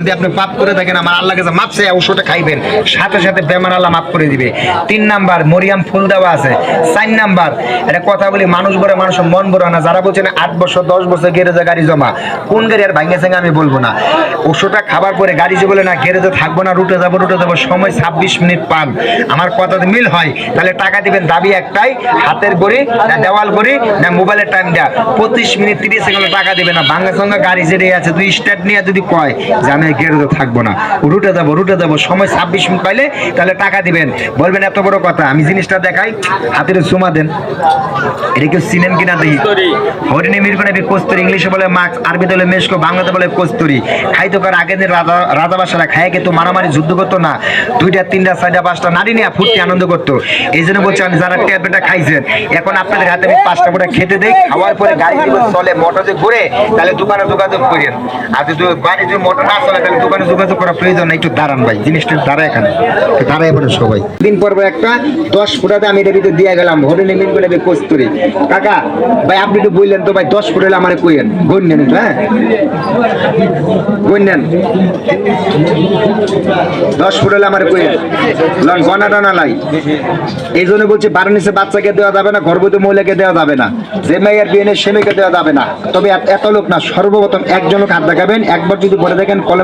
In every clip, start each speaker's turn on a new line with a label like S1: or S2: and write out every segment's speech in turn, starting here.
S1: যদি আপনি পাপ করে থাকেন, আমার আল্লাহ কাছে মাপ চাই ওষুধটা খাইবেন, সাথে সাথে বেমার আল্লাহ মাফ করে দিবে। তিন নাম্বার, মরিয়াম ফুল দেওয়া আছে। চার নাম্বার এটা কথা বলি, মানুষ বলে মানুষের মন বড় না। যারা বলছেন আট বছর, দশ বছর গ্যারেজে গাড়ি জমা, কোন গাড়ি আর সঙ্গে আমি বলব না। ওষুধটা খাবার পরে গাড়ি যে বলে না, গ্যারেজে থাকব না, রুটে যাব রুটে যাব, সময় ছাব্বিশ মিনিট পান আমার কথাতে মিল হয়, তাহলে টাকা দিবেন, দাবি একটাই, হাতের গড়ি না দেওয়াল গড়ি না মোবাইলের টাইম দেওয়া পঁচিশ মিনিট, তিরিশ সেকেন্ড টাকা দিবে না। ভাঙ্গা সঙ্গে গাড়ি যেটাই আছে তুই স্টার্ট নিয়ে যদি কয় যে আমি গ্যারেজে থাকব না। রুটে যাব রুটে যাব সময় ছাব্বিশ মিনিট পাইলে তাহলে টাকা দিবেন। বলবেন এত বড় কথা আমি জিনিসটা দেখাই হাতের চুমা দেন। এটা কেউ চিনেন কিনা দেখি? হরিণী মিরকনে কস্তুরি ইংলিশে বলে মাছ আরবিতে বলে মেশকো বাংলাতে বলে কস্তুরি। খাইতো কার আগে দিন রাজা রাজাবাসারা খায় কিন্তু মারামারি যুদ্ধ করতো না। দুইটা তিনটা চারটা পাঁচটা নারী নিয়ে ফুর্তি আনন্দ করতো। এই জন্য বলছি আমি যারা ট্যাবলেটটা খাইছেন এখন আপনাদের হাতে আমি পাঁচটা করে খেতে দেই খাওয়ার পরে গাড়ি চলে মোটর ঘুরে তাহলে দোকানে যোগাযোগ করেন। আর যদি বাড়ি যদি মোটর না চলে হ্যাঁ? এই জন্য বলছি বাচ্চাকে দেওয়া যাবে না, গর্ভবতী মহিলাকে দেওয়া যাবে না। যে মেয়ের বিয়ে সে মেয়েকে দেওয়া যাবে না। তবে এত- লোক না, সর্বপ্রথম একজন লোক হাত দেখাবেন। একবার যদি বলে দেখেন, কলেমা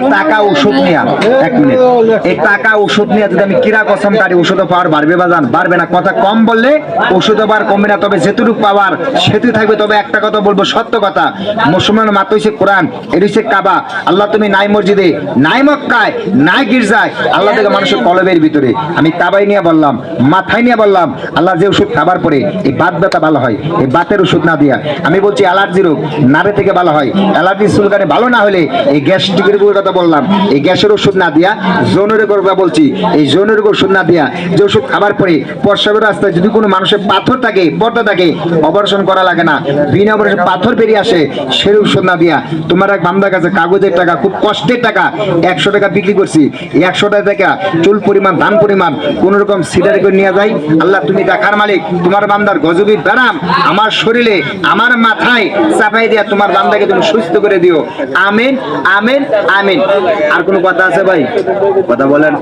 S1: টাকা এক মিনিট। এই টাকা নিয়ে যদি আমি কিরা কসম কাটি পাওয়ার বাড়বে বাজান বাড়বে না, কথা কম বললে পাওয়ার কমবে না, তবে পাওয়ার সেতু থাকবে। তবে একটা কথা বলব, সত্য কথা। মুসলমান মাত্র কোরআন কাবা। আল্লাহ তুমি নাই মসজিদে, নাই মক্কায়, নাই গির্জায়, আল্লাহ থেকে মানুষের কলবের ভিতরে। আমি কাবাই নিয়ে বললাম, মাথায় নিয়ে বললাম, আল্লাহ যে ওষুধ খাবার পরে এই বাত ব্যথা ভালো হয়, এই বাতের ওষুধ না দিয়া। আমি বলছি অ্যালার্জি রোগ, নারে থেকে ভালো হয়। অ্যালার্জি চুলকানি ভালো না হলে এই গ্যাস্ট্রিকের রোগের কথা বললাম, এই গ্যাসের ওষুধ না দিয়া রোগের কথা বলছি, এই জোনের ওষুধ না দিয়া যে ওষুধ খাবার পরে প্রস্রাবের রাস্তায় যদি কোনো মানুষের পাথর থাকে, পর্দা থাকে, অপারেশন করা লাগে না। বিনা অপারেশন পাথর বেরিয়ে আসে, সেই ওষুধ না দিয়া। তোমার এক বান্দার কাছে কাগজের টাকা, খুব কষ্টের টাকা, একশো টাকা বিক্রি করছি। একশো টাকা চুল পরিমাণ ধান পরিমাণ, কোন রকম সিডারি করে নিয়ে যাই। আল্লাহ, তুমি দেখার মালিক, তোমার বান্দার গজবি ব্যারাম। আমার শরীরে, আমার মাথায় চাপাই দিয়া তোমার বান্দাকে তুমি সুস্থ করে দিও। আমিন আমিন আমিন। আর কোনো কথা আছে ভাই? কথা বলেন।